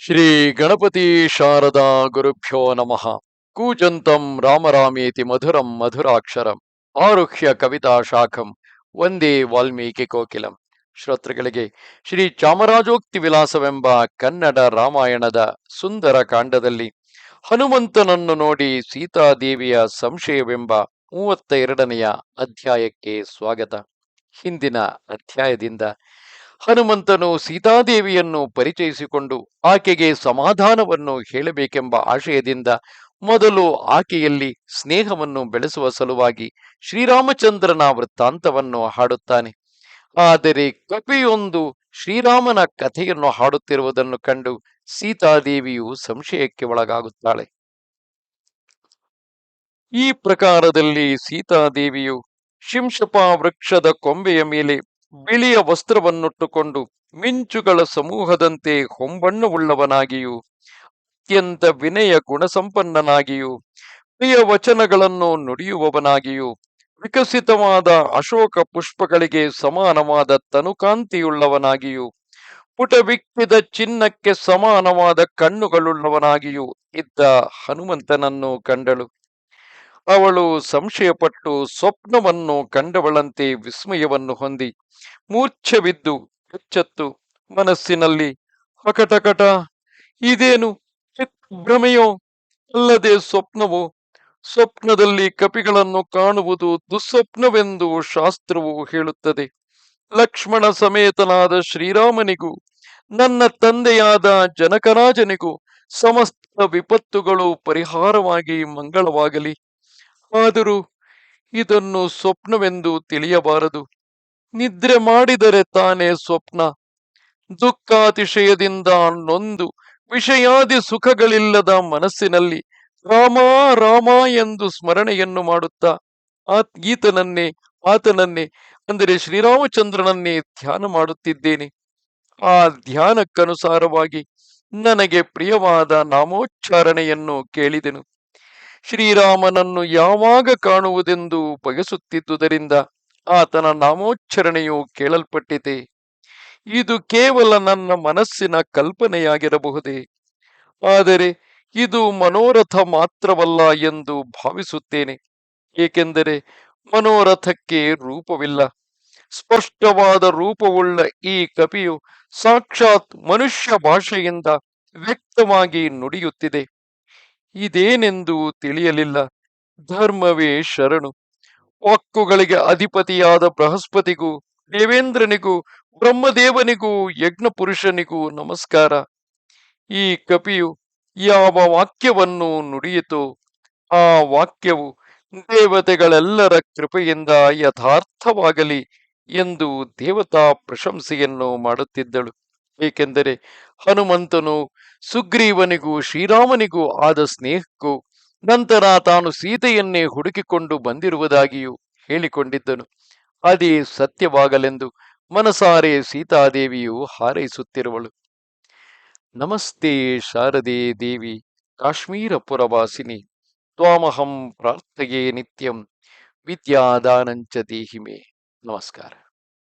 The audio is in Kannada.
ಶ್ರೀ ಗಣಪತಿ ಶಾರದಾ ಗುರುಭ್ಯೋ ನಮಃ. ಕೂಜಂತಂ ರಾಮರಾಮೇತಿ ಮಧುರಂ ಮಧುರಾಕ್ಷರಂ. ಆರುಹ್ಯ ಕವಿತಾ ಶಾಖಂ. ಒಂದೇ ವಾಲ್ಮೀಕಿ ಕೋಕಿಲಂ. ಶ್ರೋತೃಗಳಿಗೆ ಶ್ರೀ ಚಾಮರಾಜೋಕ್ತಿ ವಿಲಾಸವೆಂಬ ಕನ್ನಡ ರಾಮಾಯಣದ ಸುಂದರ ಕಾಂಡದಲ್ಲಿ ಹನುಮಂತನನ್ನು ನೋಡಿ ಸೀತಾದೇವಿಯ ಸಂಶಯವೆಂಬ ಮೂವತ್ತ ಎರಡನೆಯ ಅಧ್ಯಾಯಕ್ಕೆ ಸ್ವಾಗತ. ಹಿಂದಿನ ಅಧ್ಯಾಯದಿಂದ ಹನುಮಂತನು ಸೀತಾದೇವಿಯನ್ನು ಪರಿಚಯಿಸಿಕೊಂಡು ಆಕೆಗೆ ಸಮಾಧಾನವನ್ನು ಹೇಳಬೇಕೆಂಬ ಆಶಯದಿಂದ ಮೊದಲು ಆಕೆಯಲ್ಲಿ ಸ್ನೇಹವನ್ನು ಬೆಳೆಸುವ ಸಲುವಾಗಿ ಶ್ರೀರಾಮಚಂದ್ರನ ವೃತ್ತಾಂತವನ್ನು ಹಾಡುತ್ತಾನೆ. ಆದರೆ ಕಪಿಯೊಂದು ಶ್ರೀರಾಮನ ಕಥೆಯನ್ನು ಹಾಡುತ್ತಿರುವುದನ್ನು ಕಂಡು ಸೀತಾದೇವಿಯು ಸಂಶಯಕ್ಕೆ ಒಳಗಾಗುತ್ತಾಳೆ. ಈ ಪ್ರಕಾರದಲ್ಲಿ ಸೀತಾದೇವಿಯು ಶಿಂಶಪ ವೃಕ್ಷದ ಕೊಂಬೆಯ ಮೇಲೆ ಬಿಳಿಯ ವಸ್ತ್ರವನ್ನುಟ್ಟುಕೊಂಡು ಮಿಂಚುಗಳ ಸಮೂಹದಂತೆ ಹೊಂಬಣ್ಣವುಳ್ಳವನಾಗಿಯೂ, ಅತ್ಯಂತ ವಿನಯ ಗುಣಸಂಪನ್ನನಾಗಿಯೂ, ಪ್ರಿಯ ವಚನಗಳನ್ನು ನುಡಿಯುವವನಾಗಿಯೂ, ವಿಕಸಿತವಾದ ಅಶೋಕ ಪುಷ್ಪಗಳಿಗೆ ಸಮಾನವಾದ ತನುಕಾಂತಿಯುಳ್ಳವನಾಗಿಯೂ, ಪುಟವಿಕ್ಕಿದ ಚಿನ್ನಕ್ಕೆ ಸಮಾನವಾದ ಕಣ್ಣುಗಳುಳ್ಳವನಾಗಿಯೂ ಇದ್ದ ಹನುಮಂತನನ್ನು ಕಂಡಳು. ಅವಳು ಸಂಶಯಪಟ್ಟು ಸ್ವಪ್ನವನ್ನು ಕಂಡವಳಂತೆ ವಿಸ್ಮಯವನ್ನು ಹೊಂದಿ ಮೂರ್ಛವಿದ್ದು ಎಚ್ಚತ್ತು ಮನಸ್ಸಿನಲ್ಲಿ ಹಕಟಕಟ, ಇದೇನು ಭ್ರಮೆಯೋ ಅಲ್ಲದೆ ಸ್ವಪ್ನವು, ಸ್ವಪ್ನದಲ್ಲಿ ಕಪಿಗಳನ್ನು ಕಾಣುವುದು ದುಸ್ವಪ್ನವೆಂದು ಶಾಸ್ತ್ರವು ಹೇಳುತ್ತದೆ. ಲಕ್ಷ್ಮಣ ಸಮೇತನಾದ ಶ್ರೀರಾಮನಿಗೂ, ನನ್ನ ತಂದೆಯಾದ ಜನಕರಾಜನಿಗೂ ಸಮಸ್ತ ವಿಪತ್ತುಗಳು ಪರಿಹಾರವಾಗಿ ಮಂಗಳವಾಗಲಿ. ಆದರೂ ಇದನ್ನು ಸ್ವಪ್ನವೆಂದು ತಿಳಿಯಬಾರದು. ನಿದ್ರೆ ಮಾಡಿದರೆ ತಾನೇ ಸ್ವಪ್ನ. ದುಃಖಾತಿಶಯದಿಂದ ನೊಂದು ವಿಷಯಾದಿ ಸುಖಗಳಿಲ್ಲದ ಮನಸ್ಸಿನಲ್ಲಿ ರಾಮ ರಾಮ ಎಂದು ಸ್ಮರಣೆಯನ್ನು ಮಾಡುತ್ತಾ ಆತ್ ಗೀತನನ್ನೇ ಆತನನ್ನೇ, ಅಂದರೆ ಶ್ರೀರಾಮಚಂದ್ರನನ್ನೇ ಧ್ಯಾನ ಮಾಡುತ್ತಿದ್ದೇನೆ. ಆ ಧ್ಯಾನಕ್ಕನುಸಾರವಾಗಿ ನನಗೆ ಪ್ರಿಯವಾದ ನಾಮೋಚ್ಚಾರಣೆಯನ್ನು ಕೇಳಿದೆನು. ಶ್ರೀರಾಮನನ್ನು ಯಾವಾಗ ಕಾಣುವುದೆಂದು ಬಯಸುತ್ತಿದ್ದುದರಿಂದ ಆತನ ನಾಮೋಚ್ಚರಣೆಯು ಕೇಳಲ್ಪಟ್ಟಿದೆ. ಇದು ಕೇವಲ ನನ್ನ ಮನಸ್ಸಿನ ಕಲ್ಪನೆಯಾಗಿರಬಹುದೇ? ಆದರೆ ಇದು ಮನೋರಥ ಮಾತ್ರವಲ್ಲ ಎಂದು ಭಾವಿಸುತ್ತೇನೆ. ಏಕೆಂದರೆ ಮನೋರಥಕ್ಕೆ ರೂಪವಿಲ್ಲ. ಸ್ಪಷ್ಟವಾದ ರೂಪವುಳ್ಳ ಈ ಕಪಿಯು ಸಾಕ್ಷಾತ್ ಮನುಷ್ಯ ಭಾಷೆಯಿಂದ ವ್ಯಕ್ತವಾಗಿ ನುಡಿಯುತ್ತಿದೆ. ಇದೇನೆಂದು ತಿಳಿಯಲಿಲ್ಲ. ಧರ್ಮವೇ ಶರಣು. ವಾಕ್ಕುಗಳಿಗೆ ಅಧಿಪತಿಯಾದ ಬೃಹಸ್ಪತಿಗೂ, ದೇವೇಂದ್ರನಿಗೂ, ಬ್ರಹ್ಮದೇವನಿಗೂ ಯಜ್ಞ ಪುರುಷನಿಗೂ ನಮಸ್ಕಾರ. ಈ ಕಪಿಯು ಯಾವ ವಾಕ್ಯವನ್ನು ನುಡಿಯಿತೋ? ಆ ವಾಕ್ಯವು ದೇವತೆಗಳೆಲ್ಲರ ಕೃಪೆಯಿಂದ ಯಥಾರ್ಥವಾಗಲಿ ಎಂದು ದೇವತಾ ಪ್ರಶಂಸೆಯನ್ನು ಮಾಡುತ್ತಿದ್ದಳು. ಏಕೆಂದರೆ ಹನುಮಂತನು ಸುಗ್ರೀವನಿಗೂ, ಶ್ರೀರಾಮನಿಗೂ ಆದ ಸ್ನೇಹಕ್ಕೂ ನಂತರ ತಾನು ಸೀತೆಯನ್ನೇ ಹುಡುಕಿಕೊಂಡು ಬಂದಿರುವುದಾಗಿಯೂ ಹೇಳಿಕೊಂಡಿದ್ದನು. ಅದೇ ಸತ್ಯವಾಗಲೆಂದು ಮನಸಾರೆ ಸೀತಾದೇವಿಯು ಹಾರೈಸುತ್ತಿರುವಳು. ನಮಸ್ತೆ ಶಾರದೆ ದೇವಿ, ಕಾಶ್ಮೀರಪುರವಾಸಿನಿ. ತ್ವಾಮಹಂ ಪ್ರಾರ್ಥೆಯೇ ನಿತ್ಯಂ. ವಿದ್ಯಾದಾನಂಚ ದೇಹಿಮೆ. ನಮಸ್ಕಾರ.